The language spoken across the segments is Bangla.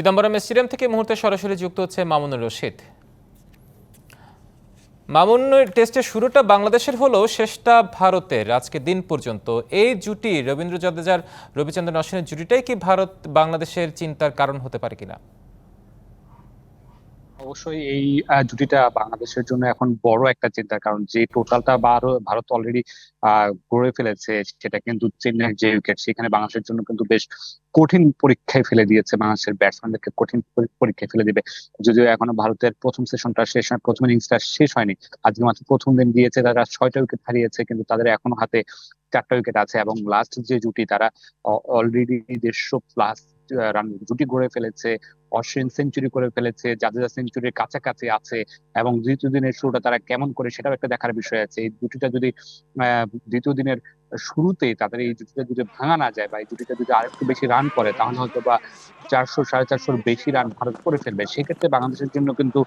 চিদম্বরম স্টেডিয়াম থেকে মুহূর্তে সরাসরি যুক্ত হচ্ছে মামুনুর রশিদ। মামুনের টেস্টের শুরুটা বাংলাদেশের হলেও শেষটা ভারতের। আজকে দিন পর্যন্ত এই জুটি রবীন্দ্র জাদেজার, রবিচন্দ্রন অশ্বিনের জুটিটাই কি ভারত বাংলাদেশের চিন্তার কারণ হতে পারে কিনা? অবশ্যই এই জুটিটা বাংলাদেশের জন্য এখন বড় একটা চিন্তার কারণ। যে টোটালটা ভারত অলরেডি গড়ে ফেলেছে, সেটা কিন্তু চেন্নাইয়ের যে উইকেট সেখানে বাংলাদেশের জন্য কিন্তু বেশ কঠিন পরীক্ষায় ফেলে দিয়েছে বাংলাদেশের ব্যাটসম্যানদেরকে কঠিন পরীক্ষায় ফেলে দিবে। যদিও এখনও ভারতের প্রথম সেশনটা শেষ হয়, প্রথম ইনিংসটা শেষ হয়নি। আজকে মাত্র প্রথম দিন দিয়েছে, তারা ছয়টা উইকেট হারিয়েছে, কিন্তু তাদের এখনও হাতে চারটা উইকেট আছে এবং লাস্ট যে জুটি, তারা অলরেডি দেড়শো প্লাস রান জুটি গড়ে ফেলেছে, অশ্বিন সেঞ্চুরি করে ফেলেছে, জাদেজা সেঞ্চুরির কাছাকাছি আছে এবং দ্বিতীয় দিনের শুরুটা তারা কেমন করে সেটাও একটা দেখার বিষয় আছে। এই দুটিটা যদি দ্বিতীয় দিনের শুরুতে তাদের এই জুটিটা যদি ভাঙা না যায় বা এই জুটিটা যদি আরেকটু বেশি রান করে, তাহলে হয়তো বা চারশো, সাড়ে চারশোর বেশি রান ভারত করে ফেলবে। সেক্ষেত্রে বাংলাদেশের জন্য কিন্তু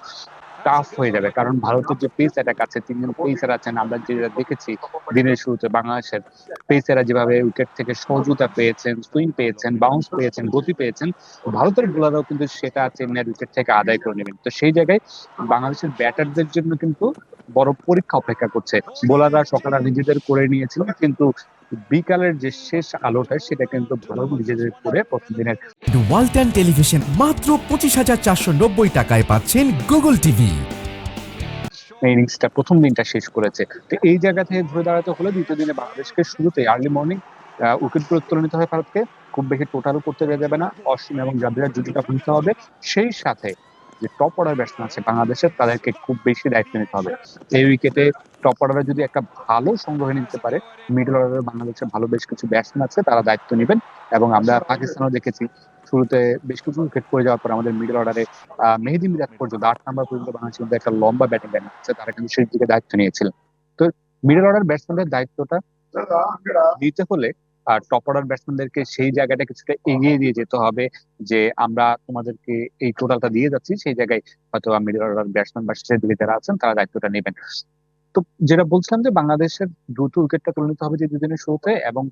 টাফ হয়ে যাবে। কারণ ভারতের যে পেস অ্যাটাক আছে, তিনজন পেসার আছেন, আমরা যেটা দেখেছি দিনের শুরুতে বাংলাদেশের পেসাররা যেভাবে উইকেট থেকে সহযোগিতা পেয়েছেন সুইং পেয়েছেন বাউন্স পেয়েছেন, গতি পেয়েছেন, ভারতের বোলাররাও কিন্তু সেটা চেন্নাইয়ের উইকেট থেকে আদায় করে নেবেন। তো সেই জায়গায় বাংলাদেশের ব্যাটারদের জন্য কিন্তু বড় পরীক্ষা অপেক্ষা করছে। বোলাররা সকালে নিজেদের করে নিয়েছিলেন কিন্তু বিকালের যে শেষ আলোটা, সেটা কিন্তু ভালো নিজেদের করে প্রথম দিনের ওয়ালটন টেলিভিশন মাত্র পঁচিশ হাজার চারশো নব্বই টাকায় পাচ্ছেন গুগল টিভি। ইনিংসটা প্রথম দিনটা শেষ করেছে। তো এই জায়গা থেকে ঘুরে দাঁড়াতে হলে দ্বিতীয় দিনে বাংলাদেশকে শুরুতে আর্লি মর্নিং উইকেটগুলো তুলে নিতে হবে ভারতকে। খুব বেশি টোটালও করতে দেওয়া যাবে না। অশ্বিন এবং জাদেজার জুটিটা ভাঙতে হবে। সেই সাথে যে টপ অর্ডার ব্যাটসম্যান আছে বাংলাদেশের, তাদেরকে খুব বেশি দায়িত্ব নিতে হবে। এই উইকেটে টপ অর্ডারে যদি একটা ভালো সংগ্রহ নিতে পারে মিডল অর্ডারে বাংলাদেশের ভালো বেশ কিছু ব্যাটসম্যান আছে, তারা দায়িত্ব নেবেন। এবং আমরা পাকিস্তানও দেখেছি শুরুতে বেশ কিছু উইকেট পড়ে যাওয়ার পর আমাদের মিডল অর্ডারে মেহেদি মিরাজ পর্যন্ত আট নাম্বার পর্যন্ত বাংলাদেশের মধ্যে একটা লম্বা ব্যাটিং লাইন আছে, তারা কিন্তু সেই দিকে দায়িত্ব নিয়েছিলেন তো মিডল অর্ডার ব্যাটসম্যানদের দায়িত্বটা দিতে হলে আর টপ অর্ডার ব্যাটসম্যানদেরকে সেই জায়গাটা কিছুটা এগিয়ে দিয়ে যেতে হবে যে আমরা তোমাদেরকে এই টোটালটা দিয়ে যাচ্ছি, সেই জায়গায় হয়তো মিডল অর্ডার ব্যাটসম্যান বা শেষের দিকে যারা আছেন, তারা দায়িত্বটা নেবেন। তো যেটা বলছিলাম যে বাংলাদেশের দ্রুত উইকেটটা তুলে নিতে হবে যে দুদিনের শুরুতে এবং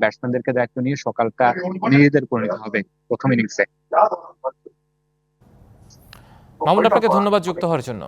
ব্যাটসম্যানদেরকে দায়িত্ব নিয়ে সকালটা নিজেদের করে নিতে হবে প্রথম ইনিংসে মামুন, আপনাকে ধন্যবাদ যুক্ত হওয়ার জন্য।